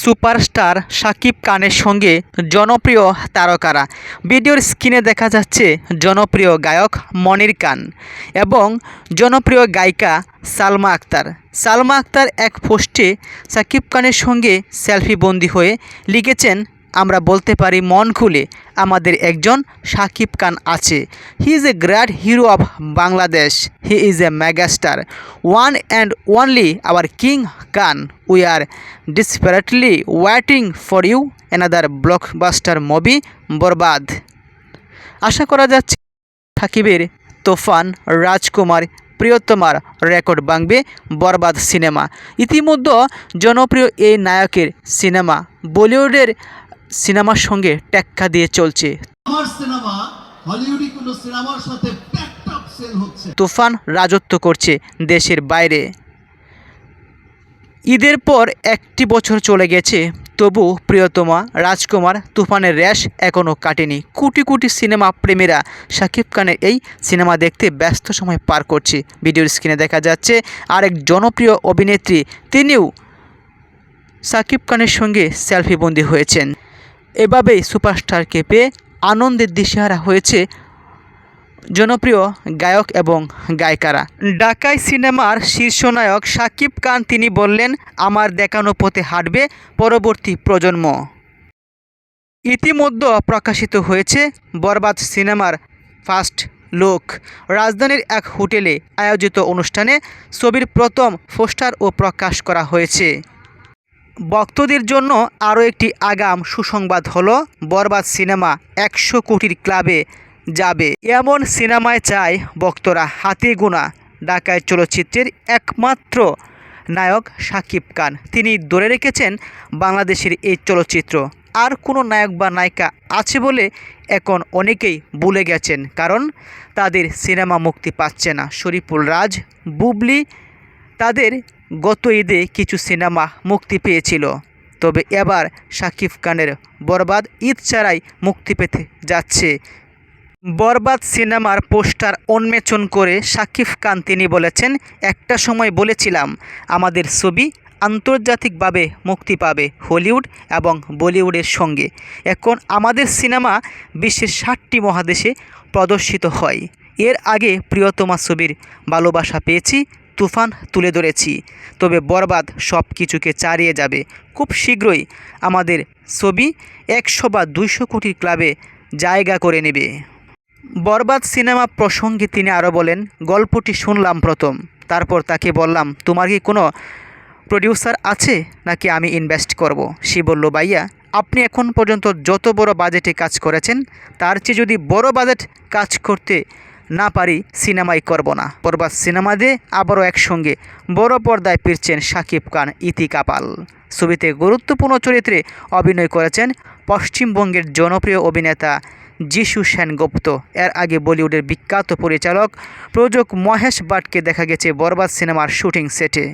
Superstar Shakib খানের সঙ্গে জনপ্রিয় তারকারা। ভিডিওর স্ক্রিনে দেখা যাচ্ছে জনপ্রিয় গায়ক মনির খান এবং জনপ্রিয় গায়িকা সালমা আক্তার। সালমা আক্তার এক পোস্টে সাকিব খানের সঙ্গে সেলফি বন্দি হয়ে লিখেছেন আমরা বলতে পারি মন খুলে আমাদের একজন শাকিব খান আছে। He is a great hero of Bangladesh he is a megastar one and only our king Khan we are desperately waiting for you another blockbuster movie Borbaad আশা করা যাচ্ছে সাকিবের তোফান রাজকুমার প্রিয়তমার রেকর্ড ভাঙবে বরবাদ সিনেমা। ইতিমধ্যে জনপ্রিয় এই নায়কের সিনেমা বলিউডের সিনেমার সঙ্গে টেক্কা দিয়ে চলছে। আমার সিনেমা হলিউডি কোনো সিনেমার সাথে সেল হচ্ছে। তুফান রাজত্ব করছে দেশের বাইরে। ঈদের পর একটি বছর চলে গেছে তবু প্রিয়তমা রাজকুমার তুফানের র্যাশ এখনও কাটেনি। কোটি কোটি সিনেমা প্রেমীরা শাকিব খানের এই সিনেমা দেখতে ব্যস্ত সময় পার করছে। ভিডিওর স্ক্রিনে দেখা যাচ্ছে আরেক জনপ্রিয় অভিনেত্রী তিনিও সাকিব খানের সঙ্গে সেলফিবন্দি হয়েছেন। এভাবেই সুপারস্টারকে পেয়ে আনন্দের দিশেহারা হয়েছে জনপ্রিয় গায়ক এবং গায়িকারা। ঢাকাই সিনেমার শীর্ষনায়ক সাকিব খান তিনি বললেন, আমার দেখানো পথে হাঁটবে পরবর্তী প্রজন্ম। ইতিমধ্যে প্রকাশিত হয়েছে বরবাদ সিনেমার ফার্স্ট লোক। রাজধানীর এক হোটেলে আয়োজিত অনুষ্ঠানে ছবির প্রথম পোস্টার ও প্রকাশ করা হয়েছে। ভক্তদের জন্য আরও একটি আগাম সুসংবাদ হলো, বরবাদ সিনেমা একশো কোটির ক্লাবে যাবে। এমন সিনেমায় চায় ভক্তরা হাতে গোনা ঢাকায় চলচ্চিত্রের একমাত্র নায়ক সাকিব খান। তিনি ধরে রেখেছেন, বাংলাদেশের এই চলচ্চিত্র আর কোনো নায়ক বা নায়িকা আছে বলে এখন অনেকেই ভুলে গেছেন, কারণ তাদের সিনেমা মুক্তি পাচ্ছে না। শরীফুল রাজ, বুবলি, তাদের গত ঈদে কিছু সিনেমা মুক্তি পেয়েছিল। তবে এবার শাকিব খানের বরবাদ ঈদ ছাড়াই মুক্তি পেতে যাচ্ছে। বরবাদ সিনেমার পোস্টার উন্মোচন করে শাকিব খান তিনি বলেছেন, একটা সময় বলেছিলাম, আমাদের ছবি আন্তর্জাতিকভাবে মুক্তি পাবে হলিউড এবং বলিউডের সঙ্গে। এখন আমাদের সিনেমা বিশ্বের ষাটটি মহাদেশে প্রদর্শিত হয়। এর আগে প্রিয়তমা ছবির ভালোবাসা পেয়েছি তুফান তুলে ধরেছি। তবে বরবাদ সব কিছুকে চারিয়ে যাবে। খুব শীঘ্রই আমাদের ছবি একশো বা দুইশো কোটির ক্লাবে জায়গা করে নেবে। বরবাদ সিনেমা প্রসঙ্গে তিনি আরও বলেন, গল্পটি শুনলাম প্রথম। তারপর তাকে বললাম, তোমার কি কোনো প্রডিউসার আছে? নাকি আমি ইনভেস্ট করব। সে বলল, ভাইয়া, আপনি এখন পর্যন্ত যত বড় বাজেটে কাজ করেছেন, তার চেয়ে যদি বড় বাজেট কাজ করতে না পারি সিনেমাই করব না। বরবাদ সিনেমা দিয়ে আবারও একসঙ্গে বড় পর্দায় ফিরছেন শাকিব খান, ইতি কাপাল। ছবিতে গুরুত্বপূর্ণ চরিত্রে অভিনয় করেছেন পশ্চিমবঙ্গের জনপ্রিয় অভিনেতা যিশু সেনগুপ্ত। এর আগে বলিউডের বিখ্যাত পরিচালক প্রযোজক মহেশ ভাটকে দেখা গেছে বরবাদ সিনেমার শুটিং সেটে।